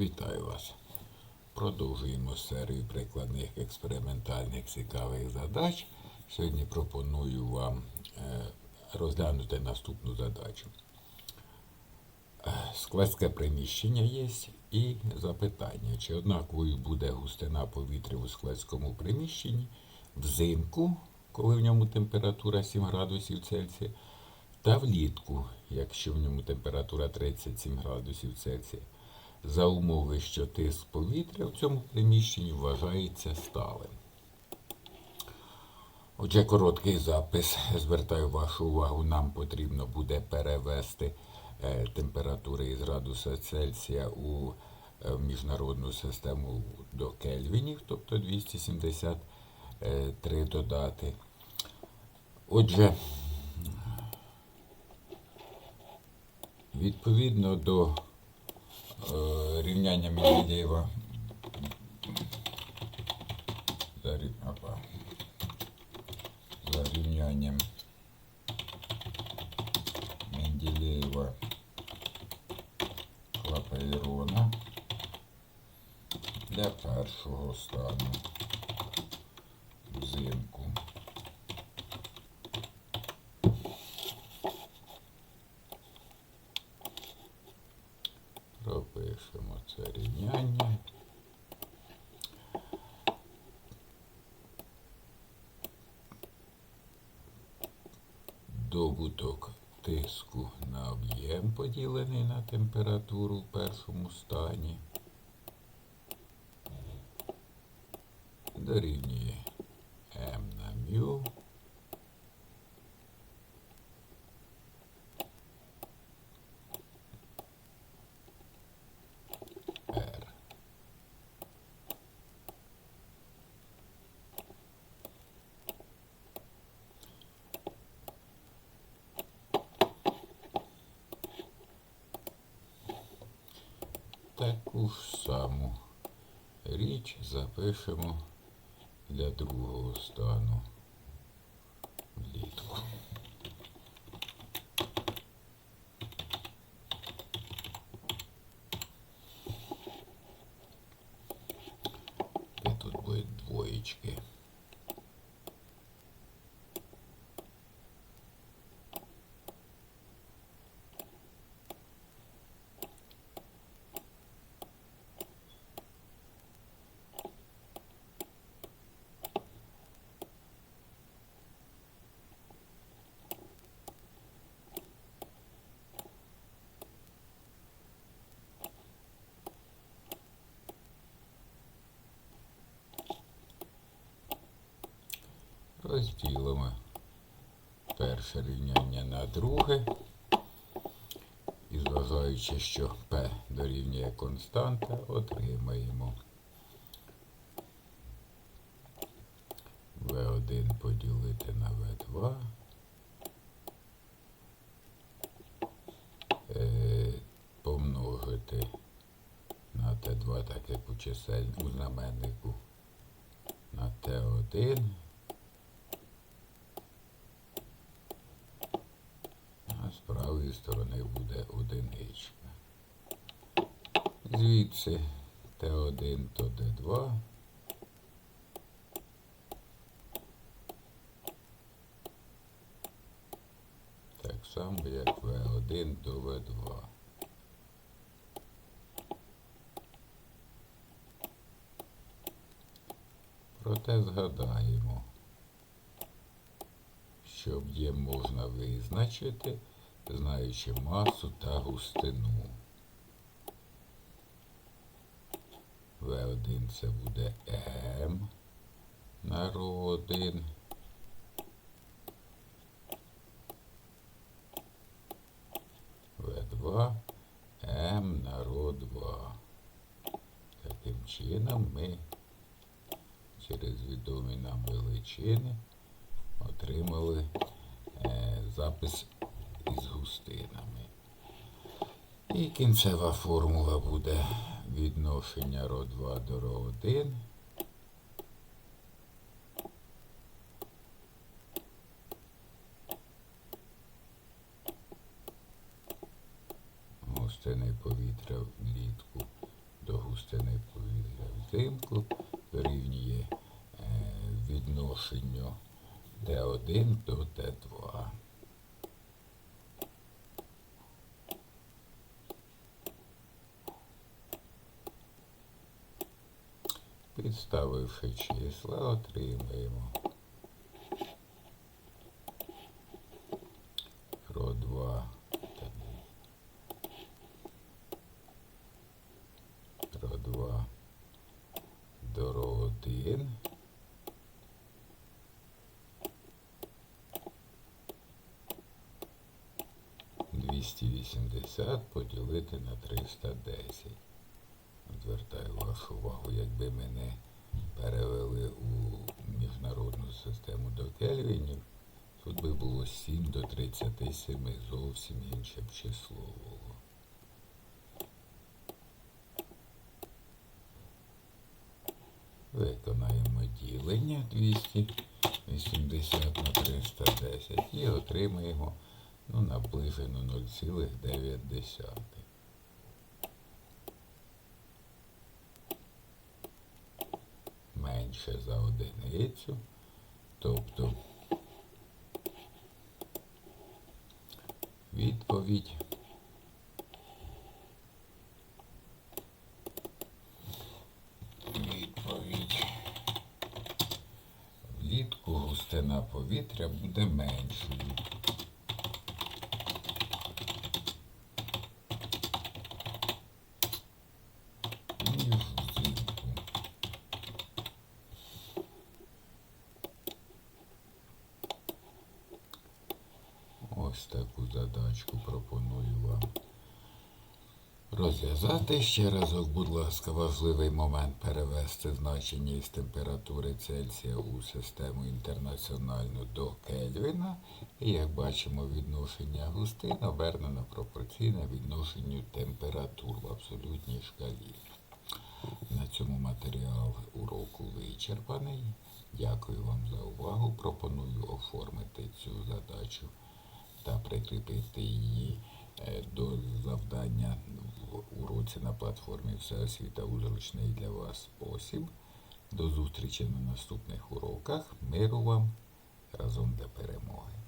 Вітаю вас. Продовжуємо серію прикладних експериментальних цікавих задач. Сьогодні пропоную вам е, розглянути наступну задачу. Е, Складське приміщення є і запитання, чи однаковою буде густина повітря у складському приміщенні взимку, коли в ньому температура 7 градусів Цельсія, та влітку, якщо в ньому температура 37 градусів Цельсія, за умови, що тиск повітря в цьому приміщенні вважається сталим. Отже, короткий запис. Звертаю вашу увагу, нам потрібно буде перевести е, температури із градуса Цельсія у е, міжнародну систему до кельвінів, тобто 273 додати. Отже, відповідно до рівняння Менделєєва за, рів- опа. за рівнянням Менделєєва Клапейрона для першого стану Це рівняння. Добуток тиску на об'єм поділений на температуру в першому стані. Дорівнює М на мю. Таку ж саму річ запишемо для другого стану влітку. Тут будуть двоєчки. Розділимо перше рівняння на друге. І зважаючи, що P дорівнює константа, отримаємо V1 поділити на V2. Е, помножити на Т2, так як у чисель у знаменнику на Т1. Сторони буде одиничка. Звідси Т1 то Д2. Так само, як В1 до В2. Проте згадаємо, що об'єм можна визначити, знаючи масу та густину. В1 це буде М на РО1. В2 М на РО2. Таким чином ми через відомі нам величини отримали е, запис із густинами. І кінцева формула буде відношення РО2 до РО1. Густини повітря влітку до густини повітря взимку дорівнює е, відношенню Т1 до Т2. Підставивши числа, отримаємо про 2 про 2 до ро 1 280 поділити на 310. Якби мене перевели у міжнародну систему до кельвінів, тут би було 7 до 37, зовсім інше б число було. Виконаємо ділення 280 на 310 і отримаємо ну, наближено 0,9. Менше за одиницю. Тобто відповідь відповідь. Влітку густина повітря буде меншою. ніж взимку. Ось таку задачку пропоную вам розв'язати. Ще разок, будь ласка, важливий момент перевести значення із температури Цельсія у систему інтернаціональну до Кельвіна. І як бачимо, відношення густин обернено пропорційне відношенню температур в абсолютній шкалі. На цьому матеріал уроку вичерпаний. Дякую вам за увагу. Пропоную оформити цю задачу та прикріпити її е, до завдання в уроці на платформі Всеосвіта у зручний для вас спосіб. До зустрічі на наступних уроках. Миру вам разом до перемоги.